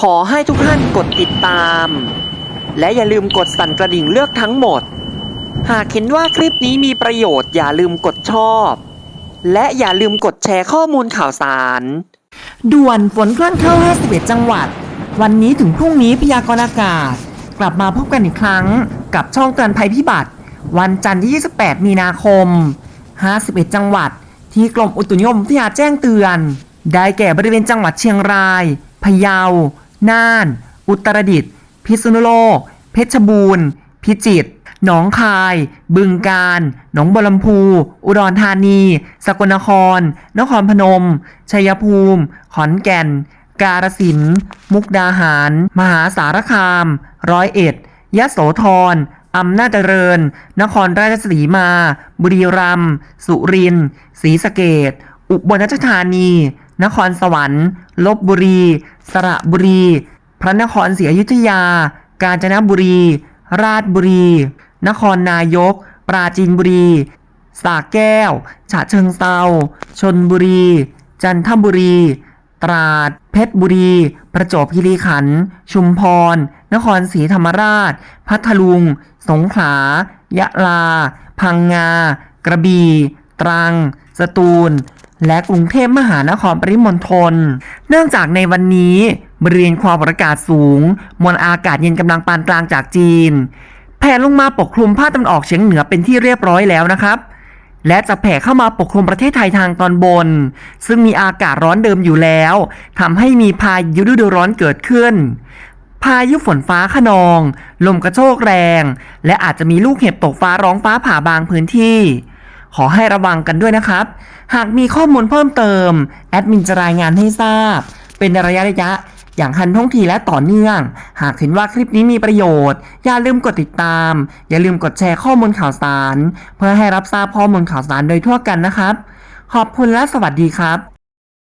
ขอให้ทุกท่านกดติดตาม และอย่าลืมกดสั่นกระดิ่งเลือกทั้งหมด หากเห็นว่าคลิปนี้มีประโยชน์อย่าลืมกดชอบ และอย่าลืมกดแชร์ข้อมูลข่าวสาร ด่วนฝนคลื่อนเข้า 51 จังหวัด วันนี้ถึงพรุ่งนี้พยากรณ์อากาศ กลับมาพบกันอีกครั้งกับช่องเตือนภัยพิบัติ วันจันทร์ที่ 28 มีนาคม 51 จังหวัด ที่กรมอุตุนิยมวิทยาแจ้งเตือน ได้แก่บริเวณจังหวัดเชียงราย พะเยา น่าน อุตรดิตถ์พิษณุโลก เพชรบูรณ์ พิจิตรหนองคาย บึงกาฬ หนองบัวลำพู อุดรธานี สกลนคร นครพนม ชัยภูมิ ขอนแก่น กาฬสินธุ์มุกดาหาร มหาสารคาม ร้อยเอ็ด ยะโสธร อำนาจเจริญ นครราชสีมา บุรีรัมย์ สุรินทร์ ศรีสะเกดอุบลราชธานี นครสวรรค์ ลบบุรี สระบุรี พระนครศรีอยุธยา กาญจนบุรี ราชบุรี นครนายก ปราจีนบุรีสระแก้ว ฉะเชิงเซาชนบุรี จันทบุรี ตราด เพชรบุรี ประจวบคีรีขันธ์ ชุมพร นครศรีธรรมราช พัทลุง สงขลา ยะลา พังงา กระบี่ ตรัง สตูล และกรุงเทพมหานครปริมณฑล เนื่องจากในวันนี้บริเวณความกดอากาศสูง มวลอากาศเย็นกำลังปานกลางจากจีน แผ่ลงมาปกคลุมภาคตะวันออกเฉียงเหนือเป็นที่เรียบร้อยแล้วนะครับ และจะแผ่เข้ามาปกคลุมประเทศไทยทางตอนบน ซึ่งมีอากาศร้อนเดิมอยู่แล้วทำให้มีพายุฤดูร้อนเกิดขึ้น พายุฝนฟ้าขนอง ลมกระโชกแรง และอาจจะมีลูกเห็บตกฟ้าร้องฟ้าผ่าบางพื้นที่ ขอให้ระวังกันด้วยนะครับ หากมีข้อมูลเพิ่มเติม แอดมินจะรายงานให้ทราบ เป็นระยะระยะ อย่างทันท่วงทีและต่อเนื่อง หากเห็นว่าคลิปนี้มีประโยชน์ อย่าลืมกดติดตาม อย่าลืมกดแชร์ข้อมูลข่าวสาร เพื่อให้รับทราบข้อมูลข่าวสารโดยทั่วกันนะครับ ขอบคุณและสวัสดีครับ